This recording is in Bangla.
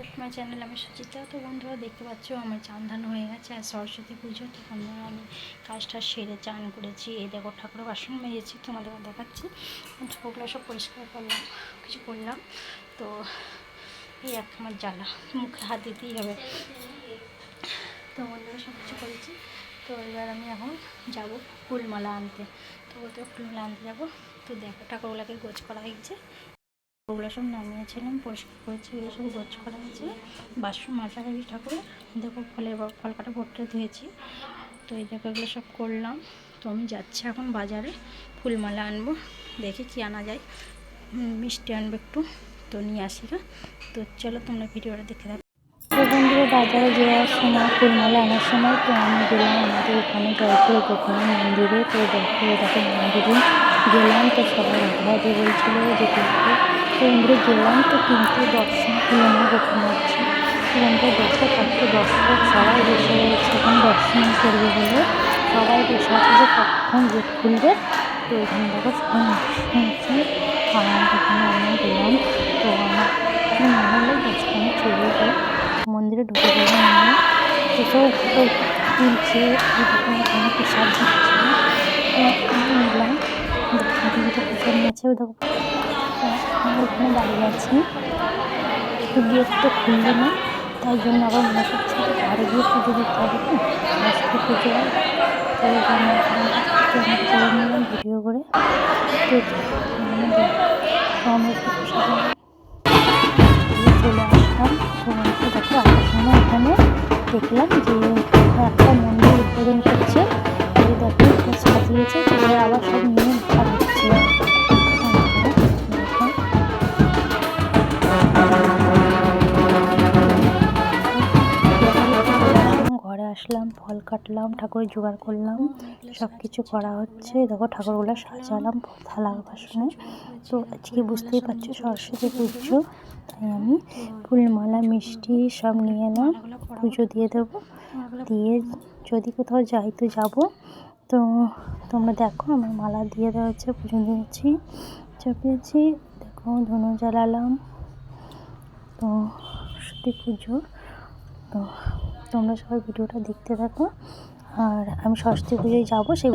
ব্যাক টু মাই চ্যানেল আমি সুচিতা তো বন্ধুরা, দেখতে পাচ্ছ, আমার চান ধান হয়ে গেছে। আর সরস্বতী পুজো, তো বন্ধুরা, আমি কাজটা সেরে চান করেছি। এই দেখো, ঠাকুরের বাসন মেজেছি, তোমাদের দেখাচ্ছি। ঠাকুরগুলো সব পরিষ্কার করলাম, কিছু করলাম। তো এই এক আমার জ্বালা, মুখে হাত দিতেই হবে। তো বন্ধুরা, সব কিছু করেছি। তো এবার আমি এখন যাব ফুলমালা আনতে। তো ওদের ফুলমালা আনতে যাব। তো দেখো, ঠাকুরগুলোকে গোছ করা হয়ে গেছে ওগুলো সব নামিয়েছিলাম, পরিষ্কার করেছি, এগুলো সব গোছ করা হয়েছে। বাসন মাথা হয়েছে ঠাকুরের দেখো ফলের ফল কাটা ভর্তি ধুয়েছি। তো এই দেখো এগুলো সব করলাম। তো আমি যাচ্ছি এখন বাজারে, ফুলমালা আনব, দেখি কি আনা যায়। মিষ্টি আনব একটু, তো নিয়ে আসি তো চলো তোমরা ভিডিওটা দেখে বাজারে যাওয়ার সময় ফুলমালা আনার সময় তো আমি গেলাম আমাদের এখানে জয়পুর গোপীনাথ মন্দিরে। তো দেখো দেখো মন্দিরে গেলাম, তো সবাই রাধা রাধে বলছিল যে কিন্তু তো মন্দিরে গেলাম, তো কিন্তু দর্শন হলো না গোপীনাথ তো মন্দিরে দেখো কত দর্শক, সবাই বসে রয়েছে এখন দর্শন করবে বলে। সবাই বসে আছে যে কখন গেট খুলবে, তো এখানে দেখো সবাই শুনছি। আর এখানে আমি গেলাম, তো আমার মন্দিরে ঢুকে গেলাম আমি। তো সব ফটো তুলছে এরকম এখানে দিচ্ছে নিলাম ওখানে দাঁড়িয়ে আছি। গেট না, তাই জন্য আবার মনে করছে ঘরে গিয়ে পুজো দিতে হবে তো আজকে ভিডিও করে। দেখলাম যে একটা মন্দির উদ্বোধন করছে। দেখো আবার সব নিয়ে ভাগ হচ্ছে। ঘরে আসলাম, ফল কাটলাম, ঠাকুরের জোগাড় করলাম সব কিছু করা হচ্ছে। দেখো, ঠাকুরগুলো সাজালাম থালা বাসনে তো আজকে বুঝতেই পারছ, সরস্বতী পুজো। তাই আমি ফুলমালা মিষ্টি সব নিয়ে এলাম পুজো দিয়ে দেবো। দিয়ে যদি কোথাও যাই তো যাব। তো তোমরা দেখো আমার মালা দিয়ে দেওয়া হচ্ছে পুজো দিয়েছি, চাপিয়েছি। দেখো ধনু জ্বালালাম। তো সত্যি পুজো। তো তোমরা সবাই ভিডিওটা দেখতে থাকো। আর আমি সরস্বতী পুজোয় যাব, সেই